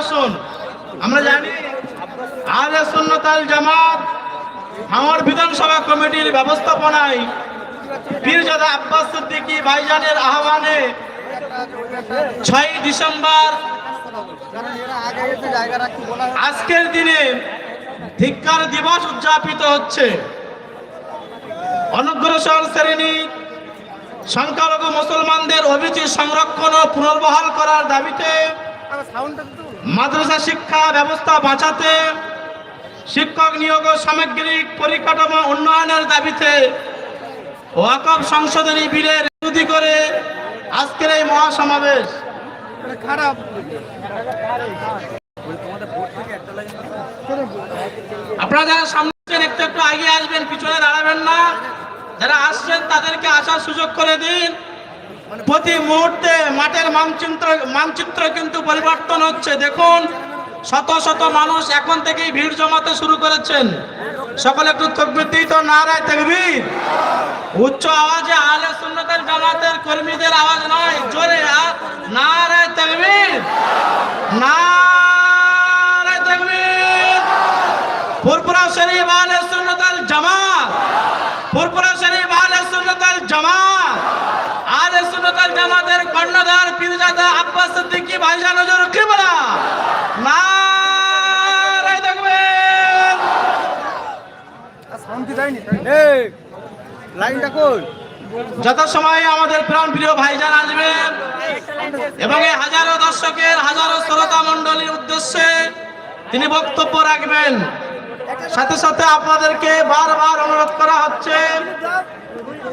আসুন। আমরা জানি আজ সুন্নতাল জামাত আমার বিধানসভা কমিটির ব্যবস্থাপনায় পীরজাদা আব্বাস সিদ্দিকী ভাইজানের আহ্বানে ছয় ডিসেম্বর আজকের দিনে ধিক্কার দিবস উদযাপিত হচ্ছে। অনগ্রসর শ্রেণি সংখ্যালঘু মুসলমানদের অভিচিত সংরক্ষণ ও পুনর্বহাল করার দাবিতে মাদ্রাসা শিক্ষা ব্যবস্থা বাঁচাতে শিক্ষক নিয়োগ ও সামগ্রিক পরিকাঠামো উন্নয়নের দাবিতে ওয়াকফ সংশোধনী বিলের বিরোধী করে আজকের এই মহাসমাবেশ। খারাপ আপনারা যারা সামনে একটু একটু আসবেন, পিছনে দাঁড়াবেন না। যারা আসছেন, তাদেরকে আসার সুযোগ করে দিন। প্রতি মুহূর্তে মাঠের মানচিত্র মানচিত্র কিন্তু পরিবর্তন হচ্ছে। দেখুন, শত শত মানুষ এখন থেকেই ভিড় জমাতে শুরু করেছেন। সকলে একটু তকবির তো নারায় তকবির। উচ্চ আওয়াজে আলে সুন্নতের জামাতের কর্মীদের আওয়াজ নয়, জোরে নারায় তকবির। নারায় তকবির। ফুরপুরা শরীফ আলে সুন্নতাল জামাত ফুরপুরা শরীফ আলে সুন্নতাল জামাত আলে জামাতের কর্ণধার পীরজাদা আব্বাস সিদ্দিকী ভাইজান হুজুর কিবলা নারায়ে তাকবীর শান্তি দেয়নি এই লাইনটা কই? যত সময় আমাদের প্রাণ প্রিয় ভাইজান আসবেন এবং এই হাজারো দর্শকের হাজারো শ্রোতা মন্ডলীর উদ্দেশ্যে তিনি বক্তব্য রাখবেন। সাথে সাথে আপনাদেরকে বারবার অনুরোধ করা হচ্ছে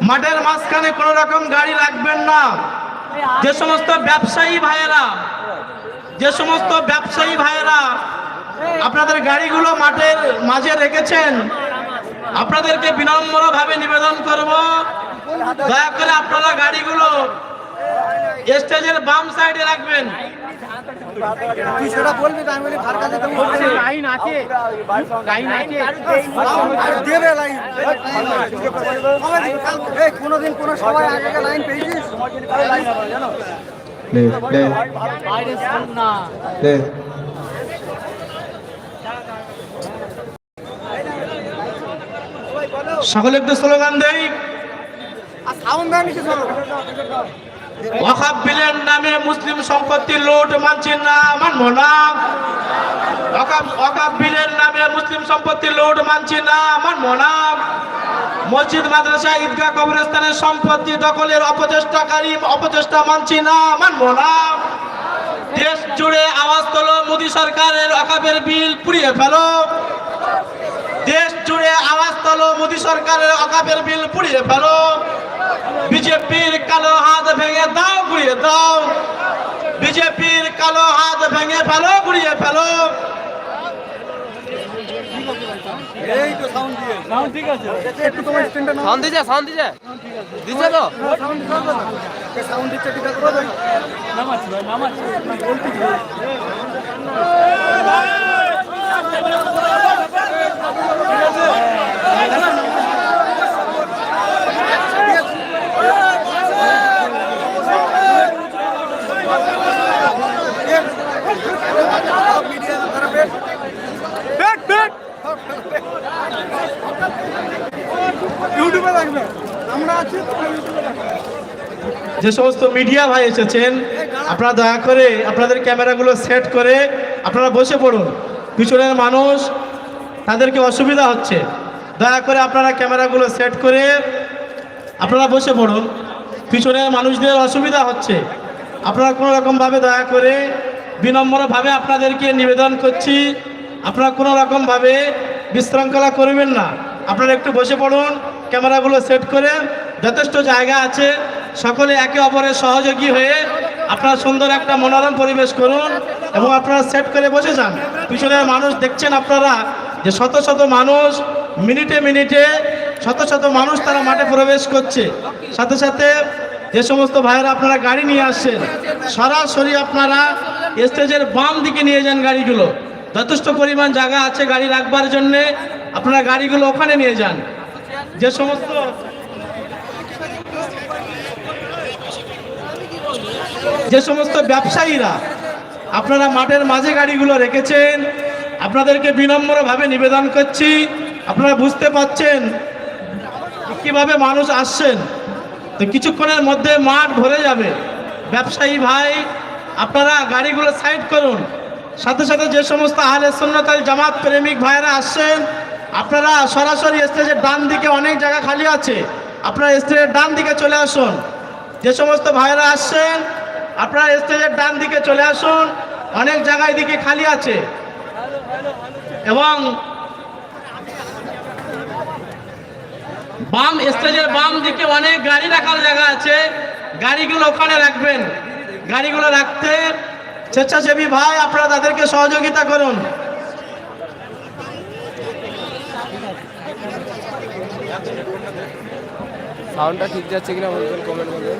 মাঠের মাঝখানে কোনো রকম গাড়ি রাখবেন না। যে সমস্ত ব্যবসায়ী ভাইয়েরা, যে সমস্ত ব্যবসায়ী ভাইয়েরা আপনাদের গাড়িগুলো মাঠের মাঝে রেখেছেন, আপনাদেরকে বিনম্রভাবে নিবেদন করব। দয়া করে আপনারা গাড়িগুলো স্টেজের বাম সাইডে রাখবেন। তুই সেটা বলবি আমি বলি লাইন আছে। কোনোদিন কোনো সবাই আগে লাইন পেয়েছিস? সকলে একটু স্লোগান দেয় আর সাউন্ড দেন ওয়াকাব বিলের নামে মুসলিম সম্পত্তি লুট মানছি না, মানব না। ওয়াকাব বিলের নামে মুসলিম সম্পত্তি লুট মানছি না, মানব না। মসজিদ, মাদ্রাসা, ঈদগাহ, কবরস্থানের সম্পত্তি দখলের অপচেষ্টাকারী অপচেষ্টা মানছি না, মানব না। দেশ জুড়ে আওয়াজ তোলো, মোদী সরকারের ওয়াকাবের বিল পুড়িয়ে ফেলো। দেশ জুড়ে আওয়াজ তোলো, মোদী সরকারের অকাপের বিল পুড়িয়ে ফেলো। বিজেপির কালো হাত ভেঙে দাও গুড়িয়ে দাও। বিজেপির কালো হাত ভেঙে ফেলো গুড়িয়ে ফেলো। এই তো সাউন্ড দিয়ে। সাউন্ড ঠিক আছে। একটু তোমার স্ট্যান্ডটা নাও। সাউন্ড দিছে সাউন্ড দিছে? দিছে তো? সাউন্ড দিতে সাউন্ড দিচ্ছে ঠিক আছে? ভাই নামাচ্ছি ভাই নামাচ্ছি। বলতে ইউটিউবে লাগবে আমরা আছি তোমরা ইউটিউবে লাগবে যে সমস্ত মিডিয়া ভাই এসেছেন, আপনারা দয়া করে আপনাদের ক্যামেরাগুলো সেট করে আপনারা বসে পড়ুন। পিছনের মানুষ, তাদেরকে অসুবিধা হচ্ছে। দয়া করে আপনারা ক্যামেরাগুলো সেট করে আপনারা বসে পড়ুন। পিছনের মানুষদের অসুবিধা হচ্ছে। আপনারা কোনো রকমভাবে দয়া করে বিনম্রভাবে আপনাদেরকে নিবেদন করছি। আপনারা কোনো রকমভাবে বিশৃঙ্খলা করবেন না। আপনারা একটু বসে পড়ুন, ক্যামেরাগুলো সেট করে। যথেষ্ট জায়গা আছে। সকলে একে অপরের সহযোগী হয়ে আপনারা সুন্দর একটা মনোরম পরিবেশ করুন এবং আপনারা সেট করে বসে যান। পিছনের মানুষ দেখছেন আপনারা যে শত শত মানুষ মিনিটে মিনিটে শত শত মানুষ তারা মাঠে প্রবেশ করছে। সাথে সাথে যে সমস্ত ভাইয়েরা আপনারা গাড়ি নিয়ে আসছেন, সরাসরি আপনারা স্টেজের বাম দিকে নিয়ে যান গাড়িগুলো। যথেষ্ট পরিমাণ জায়গা আছে গাড়ি রাখবার জন্যে, আপনারা গাড়িগুলো ওখানে নিয়ে যান। যে সমস্ত যে সমস্ত ব্যবসায়ীরা আপনারা মাঠের মাঝে গাড়িগুলো রেখেছেন, আপনাদেরকে বিনম্রভাবে নিবেদন করছি। আপনারা বুঝতে পাচ্ছেন কীভাবে মানুষ আসছেন। তো কিছুক্ষণের মধ্যে মাঠ ভরে যাবে। ব্যবসায়ী ভাই, আপনারা গাড়িগুলো সাইড করুন। সাথে সাথে যে সমস্ত আহলে সুন্নতাল জামাত প্রেমিক ভাইরা আসছেন, আপনারা সরাসরি স্টেজের ডান দিকে অনেক জায়গা খালি আছে। আপনারা স্টেজের ডান দিকে চলে আসুন। যে সমস্ত ভাইরা আসছেন আপনারা স্টেজের ডান দিকে চলে আসুন। অনেক জায়গায় দিকে খালি আছে। এবং বাম স্টেজের বাম দিকে অনেক গাড়ি রাখার জায়গা আছে। গাড়িগুলো ওখানে রাখবেন। গাড়িগুলো রাখতে স্বেচ্ছাসেবী ভাই, আপনারা তাদেরকে সহযোগিতা করুন। সাউন্ডটা ঠিক যাচ্ছে কিনা বলবেন কমেন্ট করবেন।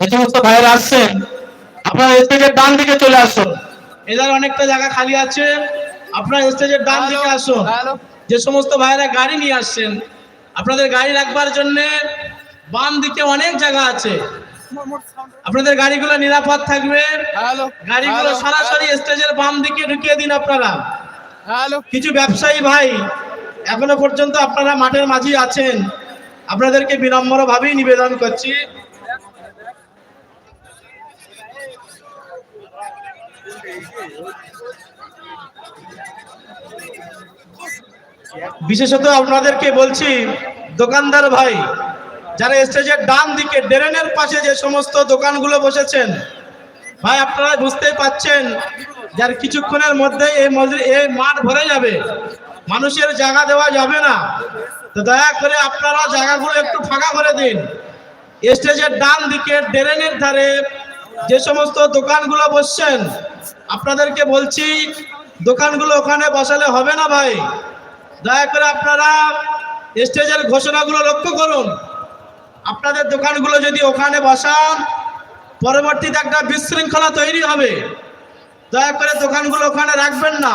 এই সমস্ত ভাইয়েরা আসছেন আপনারা স্টেজের ডান দিকে চলে আসুন। এদের অনেকটা জায়গা খালি আছে আপনারা স্টেজের ডান দিকে আসুন। যে সমস্ত ভাইয়েরা গাড়ি নিয়ে আসছেন আপনাদের গাড়ি রাখবার জন্য বাম দিকে অনেক জায়গা আছে। আপনাদের গাড়িগুলো নিরাপদ থাকবে। গাড়িগুলো সরাসরি স্টেজের বাম দিকে ঢুকিয়ে দিন আপনারা। কিছু ব্যবসায়ী ভাই এখনও পর্যন্ত আপনারা মাঠের মাঝি আছেন। আপনাদেরকে বিনম্র ভাবেই নিবেদন করছি। বিশেষত আপনাদেরকে বলছি, দোকানদার ভাই, যারা স্টেজের ডান দিকে, ড্রেনের পাশে যে সমস্ত দোকানগুলো বসেছেন, ভাই, আপনারা বুঝতেই পাচ্ছেন যার কিছুক্ষণের মধ্যে এই এই মাঠ ভরে যাবে। মানুষের জায়গা দেওয়া যাবে না। তো দয়া করে আপনারা জায়গাগুলো একটু ফাঁকা করে দিন। স্টেজের ডান দিকে ড্রেনের ধারে যে সমস্ত দোকানগুলো বসছেন, আপনাদেরকে বলছি, দোকানগুলো ওখানে বসালে হবে না ভাই। দয়া করে আপনারা স্টেজের ঘোষণাগুলো লক্ষ্য করুন। আপনাদের দোকানগুলো যদি ওখানে বসান, পরবর্তীতে একটা বিশৃঙ্খলা তৈরি হবে। দয়া করে দোকানগুলো ওখানে রাখবেন না।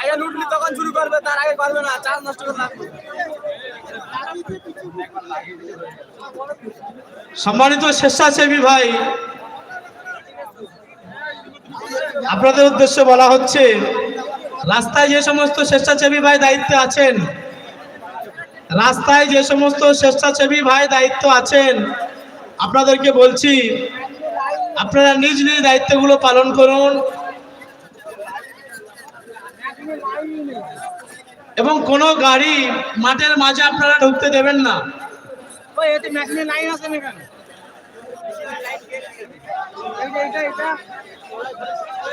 আগে লুটলি তখন শুরু করবে, তার আগে করবে না চার্জ নষ্ট করে সম্মানিত স্বেচ্ছাসেবী ভাই, আপনাদের উদ্দেশ্যে বলা হচ্ছে, রাস্তায় যে সমস্ত স্বেচ্ছাসেবী ভাই দায়িত্বে আছেন, রাস্তায় যে সমস্ত স্বেচ্ছাসেবী ভাই দায়িত্ব আছেন, আপনাদেরকে বলছি আপনারা নিজ নিজ দায়িত্বগুলো পালন করুন। এবং কোনো গাড়ি মাঠের মাঝে আপনারা ঢুকতে দেবেন না।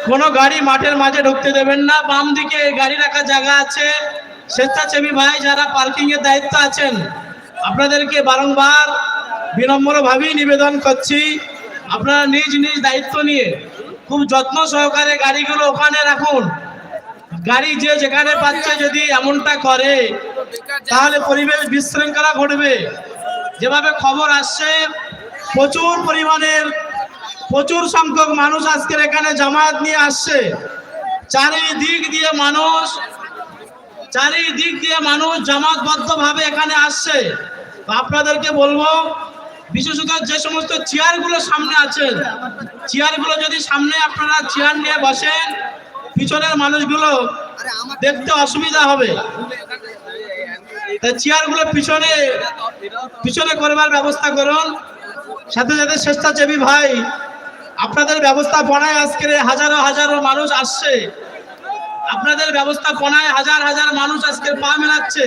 কোনো গাড়ি মাঠের মাঝে ঢুকতে দেবেন না। বাম দিকে গাড়ি রাখার জায়গা আছে। স্বেচ্ছাসেবী ভাই যারা পার্কিং এর দায়িত্ব আছেন আপনাদেরকে বারংবার বিনম্র ভাবেই নিবেদন করছি। আপনারা নিজ নিজ দায়িত্ব নিয়ে খুব যত্ন সহকারে গাড়িগুলো ওখানে রাখুন। গাড়ি যে যেখানে পাচ্ছে যদি এমনটা করে, তাহলে পরিবেশ বিশৃঙ্খলা ঘটবে। যেভাবে খবর আসছে, প্রচুর পরিমাণের, প্রচুর সংখ্যক মানুষ আজকের এখানে জামায়াত নিয়ে আসছে। চারিদিক দিয়ে মানুষ, চারিদিক দিয়ে মানুষ জামাতবদ্ধ ভাবে এখানে আসছে। আপনাদেরকে বলব বিশেষত যে সমস্ত চেয়ারগুলো সামনে আছেন চেয়ারগুলো যদি সামনে আপনারা চেয়ার নিয়ে বসেন, পিছনের মানুষগুলো দেখতে অসুবিধা হবে। চেয়ারগুলো পিছনে পিছনে করবার ব্যবস্থা করুন। সাথে সাথে স্বেচ্ছাসেবী ভাই, আপনাদের ব্যবস্থা ব্যবস্থাপনায় আজকের হাজারো হাজারো মানুষ আসছে। আপনাদের ব্যবস্থাপনায় হাজার হাজার মানুষ আজকের পা মেলাচ্ছে।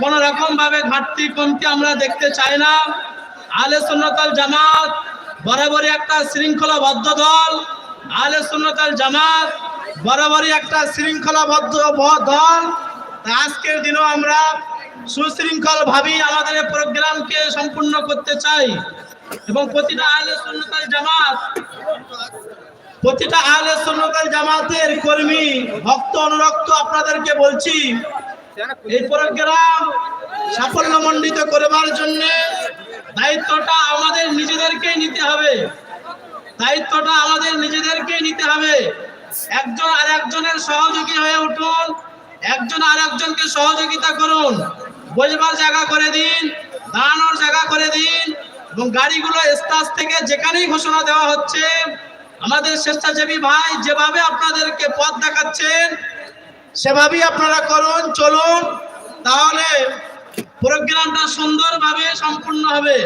কোন রকম ভাবে ঘাটতি কমতি আমরা দেখতে চাই না। আলে সুন্নতাল জামাত, বরাবরই একটা শৃঙ্খলাবদ্ধ দল। আলে সুন্নতাল জামাত, বরাবরই একটা শৃঙ্খলাবদ্ধ দল। আজকের দিনও আমরা সুশৃঙ্খল ভাবেই আমাদের প্রোগ্রামকে সম্পূর্ণ করতে চাই। এবং প্রতিটা আলে সুন্নতাল জামাত, প্রতিটা আহলে সুন্নতাল জামাতের কর্মী, ভক্ত, অনুরক্ত আপনাদেরকে বলছি, এই প্রোগ্রাম সাফল্যমণ্ডিত করবার জন্য দায়িত্বটা আমাদের নিজেদেরকেই নিতে হবে। দায়িত্বটা আমাদের নিজেদেরকেই নিতে হবে। একজন আর একজনের সহযোগী হয়ে উঠুন। একজন আর একজনকে সহযোগিতা করুন। বসবার জায়গা করে দিন, দাঁড়ানোর জায়গা করে দিন এবং গাড়িগুলো স্টাস থেকে যেখানেই ঘোষণা দেওয়া হচ্ছে, আমাদের স্বেচ্ছাসেবী ভাই যেভাবে আপনাদেরকে পথ দেখাচ্ছেন, সেভাবেই আপনারা করুন, চলুন। তাহলে প্রোগ্রামটা সুন্দরভাবে সম্পূর্ণ হবে।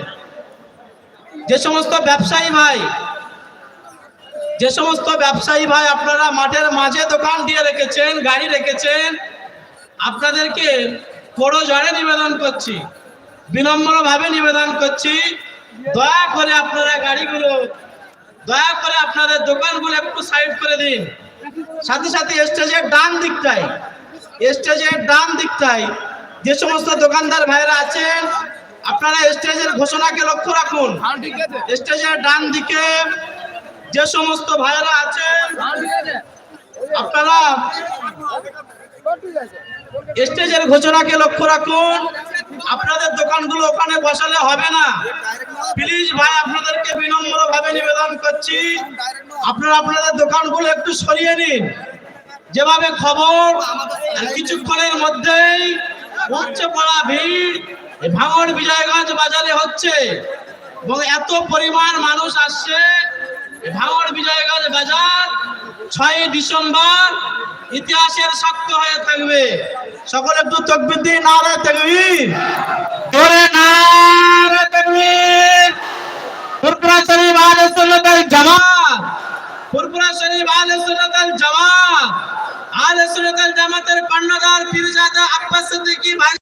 যে সমস্ত ব্যবসায়ী ভাই, যে সমস্ত ব্যবসায়ী ভাই আপনারা মাঠের মাঝে দোকান দিয়ে রেখেছেন, গাড়ি রেখেছেন, আপনাদেরকে বড় জড়ে নিবেদন করছি, বিনম্রভাবে নিবেদন করছি। দয়া করে আপনারা গাড়িগুলো, দয়া করে আপনাদের দোকানগুলো একটু সাইড করে দিন। সাথে সাথে স্টেজের ডান দিকটায়, স্টেজের ডান দিকটায় যে সমস্ত দোকানদার ভাইরা আছেন আপনারা স্টেজের ঘোষণাকে লক্ষ্য রাখুন। স্টেজের ডান দিকে যে সমস্ত ভাইরা আছেন আপনারা স্টেজের ঘোষণাকে লক্ষ্য রাখুন। আপনাদের দোকানগুলো ওখানে বসালে হবে না। প্লিজ ভাই আপনাদেরকে বিনম্র ভাবে নিবেদন করছি। আপনারা আপনাদের দোকানগুলো একটু সরিয়ে নিন। যেভাবে খবর কিছুক্ষণের মধ্যেই পৌঁছে পড়া ভিড় ভাঙড় বিজয়গঞ্জ বাজারে হচ্ছে। এবং এত পরিমাণ মানুষ আসছে ভাঙড় বিজয়গঞ্জ বাজার ছয় ডিসেম্বর ইতিহাসের সাক্ষ্য হয়ে থাকবে। সকলে একটু তকবির দিয়ে নারে তকবির। জোরে নারে তকবির। শরীফ জামাত। ফুরফুরা শরীফ আহলে সুন্নাতুল জামাত। আহলে সুন্নাতুল জামাতের কর্ণধার পীরজাদা আব্বাস সিদ্দিকী ভাই